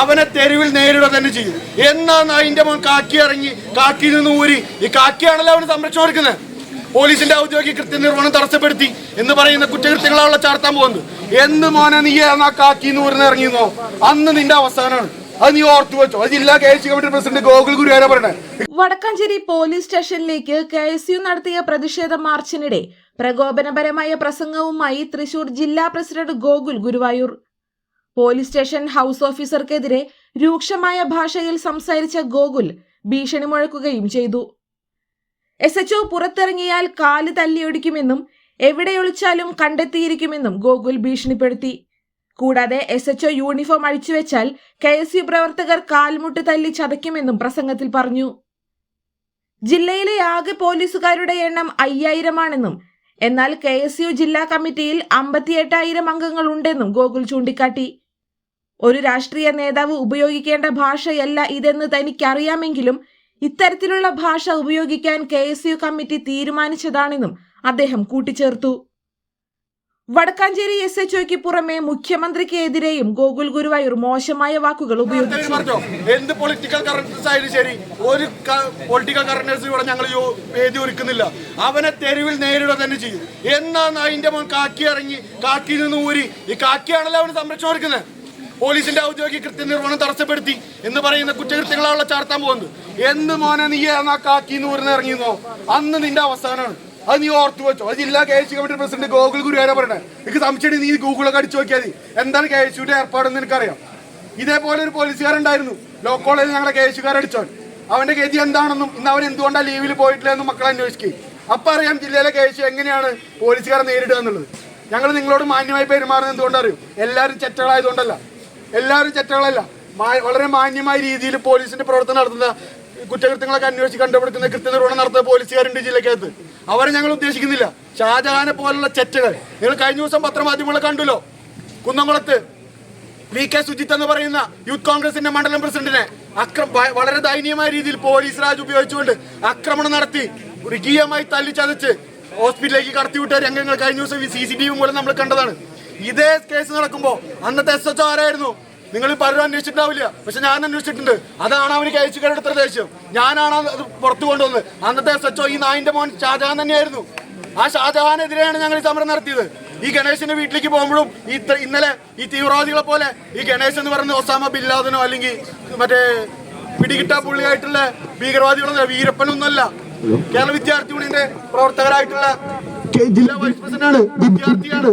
അവനെ തെരുവിൽ നേരിടുക തന്നെ ചെയ്യും എന്നാണ് അതിന്റെ മോൻ കാക്കി ഇറങ്ങി കാക്കി നിന്ന് ഊരി. ഈ കാക്കിയാണല്ലോ അവന് സംരക്ഷണം കൊടുക്കുന്നത് പോലീസിന്റെ ഔദ്യോഗിക കൃത്യനിർവഹണം തടസ്സപ്പെടുത്തി എന്ന് പറയുന്ന കുറ്റകൃത്യങ്ങളാണല്ലോ ചാർത്താൻ പോകുന്നത്. എന്ന് മോനെ നീ എന്നാ കാക്കി എന്ന് ഊരിന്ന് ഇറങ്ങിയെന്നോ? അന്ന് നിന്റെ അവസാനമാണ് അത് നീ ഓർത്തു വെച്ചോ. അത് ജില്ലാ K S committee president Gokul ഗുരുവാര പറയണേ. വടക്കാഞ്ചേരി പോലീസ് സ്റ്റേഷനിലേക്ക് കെ എസ് യു നടത്തിയ പ്രതിഷേധ മാർച്ചിനിടെ പ്രകോപനപരമായ പ്രസംഗവുമായി തൃശൂർ ജില്ലാ president Gokul Guruvayur police station house ഓഫീസർക്കെതിരെ രൂക്ഷമായ ഭാഷയിൽ സംസാരിച്ച ഗോകുൽ ഭീഷണി മുഴക്കുകയും ചെയ്തു. എസ് എച്ച്ഒ പുറത്തിറങ്ങിയാൽ കാൽ തല്ലിയൊടിക്കുമെന്നും എവിടെ ഒളിച്ചാലും കണ്ടെത്തിയിരിക്കുമെന്നും ഗോകുൽ ഭീഷണിപ്പെടുത്തി. കൂടാതെ എസ് എച്ച്ഒ യൂണിഫോം അഴിച്ചുവെച്ചാൽ കെ എസ് യു പ്രവർത്തകർ കാൽമുട്ട് തല്ലി ചതയ്ക്കുമെന്നും പ്രസംഗത്തിൽ പറഞ്ഞു. ജില്ലയിലെ ആകെ പോലീസുകാരുടെ എണ്ണം അയ്യായിരമാണെന്നും എന്നാൽ കെ എസ് യു ജില്ലാ കമ്മിറ്റിയിൽ അമ്പത്തിയെട്ടായിരം അംഗങ്ങൾ ഉണ്ടെന്നും ഗോകുൽ ചൂണ്ടിക്കാട്ടി. ഒരു രാഷ്ട്രീയ നേതാവ് ഉപയോഗിക്കേണ്ട ഭാഷയല്ല ഇതെന്ന് തനിക്കറിയാമെങ്കിലും ഇത്തരത്തിലുള്ള ഭാഷ ഉപയോഗിക്കാൻ കെ എസ് യു കമ്മിറ്റി തീരുമാനിച്ചതാണെന്നും അദ്ദേഹം കൂട്ടിച്ചേർത്തു. വടക്കാഞ്ചേരി എസ് എച്ച് ഒക്ക് പുറമെ മുഖ്യമന്ത്രിക്കെതിരെയും ഗോകുൽ ഗുരുവായൂർ മോശമായ വാക്കുകൾ ഉപയോഗിച്ചു. എന്ത് പൊളിറ്റിക്കൽ കറക്റ്റ്സ് ആയാലും ശരി ഒരു പൊളിറ്റിക്കൽ കറക്റ്റ്നസ് ഇവിടെ ഞങ്ങൾ വേദി ഒരുക്കുന്നില്ല. അവനെ തെരുവിൽ നേരിടുക തന്നെ ചെയ്യും. എന്നാണ് അതിന്റെ മോൻ കാക്കി ഇറങ്ങി കാക്കി നിന്ന് ഊരി ഈ കാക്കിയാണല്ലോ അവന് സംരക്ഷണം ഒരുക്കുന്നത്. പോലീസിന്റെ ഔദ്യോഗിക കൃത്യനിർവഹണം തടസ്സപ്പെടുത്തി എന്ന് പറയുന്ന കുറ്റകൃത്യങ്ങളാണല്ലോ ചാർത്താൻ പോകുന്നത്. എന്ന് മോനെ നീ എന്നാ കാക്കി പറഞ്ഞ് ഇറങ്ങിയെന്നോ? അന്ന് നിന്റെ അവസാനമാണ് അത് നീ ഓർത്തു വെച്ചോ. അത് ജില്ലാ K S committee president Gokul ഗുരുവാര പറയണേ. എനിക്ക് സംശയം നീ ഗൂഗിളൊക്കെ അടിച്ചു നോക്കിയാൽ മതി. എന്താണ് കെ എസ് യുടെ ഏർപ്പാടെന്ന് എനിക്കറിയാം ഇതേപോലെ ഒരു പോലീസുകാരുണ്ടായിരുന്നു. ലോ കോളേജിൽ ഞങ്ങളെ കേസുകാരടിച്ചോൻ അവന്റെ ഗതി എന്താണെന്നും ഇന്ന് അവൻ എന്തുകൊണ്ടാണ് ലീവിൽ പോയിട്ടില്ല എന്നും മക്കൾ അന്വേഷിക്കും. അപ്പൊ അറിയാം ജില്ലയിലെ കെ എസ് എങ്ങനെയാണ് പോലീസുകാരെ നേരിടുക എന്നുള്ളത്. ഞങ്ങൾ നിങ്ങളോട് മാന്യമായി പെരുമാറുന്നത് എന്തുകൊണ്ടറിയും? എല്ലാവരും ചെറ്റകളായതുകൊണ്ടല്ല. എല്ലാവരും ചെറ്റകളല്ല. വളരെ മാന്യമായ രീതിയിൽ പോലീസിന്റെ പ്രവർത്തനം നടത്തുന്ന കുറ്റകൃത്യങ്ങളൊക്കെ അന്വേഷിച്ച് കണ്ടുപിടിക്കുന്ന കൃത്യനിർവഹണം നടത്തുന്ന പോലീസുകാരുണ്ട് ജില്ലക്കകത്ത്. അവരെ ഞങ്ങൾ ഉദ്ദേശിക്കുന്നില്ല. ഷാജഹാനെ പോലുള്ള ചെറ്റകൾ. നിങ്ങൾ കഴിഞ്ഞ ദിവസം പത്രമാധ്യമങ്ങളെ കണ്ടല്ലോ? കുന്നംകുളത്ത് വി കെ സുജിത്ത് എന്ന് പറയുന്ന യൂത്ത് കോൺഗ്രസിന്റെ മണ്ഡലം പ്രസിഡന്റിനെ അക്രം വളരെ ദയനീയമായ രീതിയിൽ പോലീസ് രാജ് ഉപയോഗിച്ചുകൊണ്ട് ആക്രമണം നടത്തി മൃഗീയമായി തല്ലിച്ചതച്ച് ഹോസ്പിറ്റലിലേക്ക് കടത്തിവിട്ട രംഗങ്ങൾ കഴിഞ്ഞ ദിവസം സി സി ടി വി മൂലം നമ്മൾ കണ്ടതാണ്. ഇതേ കേസ് നടക്കുമ്പോൾ അന്നത്തെ എസ് എച്ച് ആരായിരുന്നു? നിങ്ങൾ പലരും അന്വേഷിച്ചിട്ടുണ്ടാവില്ല. പക്ഷെ ഞാൻ അന്വേഷിച്ചിട്ടുണ്ട്. അതാണ് അവന് കഴിച്ചുകാരുടെ ഇത്ര ദേഷ്യം. ഞാനാണ് അത് പുറത്തു കൊണ്ടുവന്നത്. അന്നത്തെ എസ് എച്ച് ഈ നായിന്റെ മോൻ ഷാജഹാൻ തന്നെയായിരുന്നു. ആ ഷാജഹാനെതിരെയാണ് ഞങ്ങൾ ഈ സമരം നടത്തിയത്. ഈ ഗണേശന്റെ വീട്ടിലേക്ക് പോകുമ്പോഴും ഈ ഇന്നലെ ഈ തീവ്രവാദികളെ പോലെ ഈ ഗണേശ് എന്ന് പറയുന്ന ഒസാമ ബില്ലാദനോ അല്ലെങ്കിൽ മറ്റേ പിടികിട്ടാ പുള്ളിയായിട്ടുള്ള ഭീകരവാദികളൊന്നും വീരപ്പനൊന്നുമല്ല. കേരള വിദ്യാർത്ഥി യൂണിയന്റെ പ്രവർത്തകരായിട്ടുള്ള ജില്ലാ വൈസ് പ്രസിഡന്റാണ് വിദ്യാർത്ഥിയാണ്.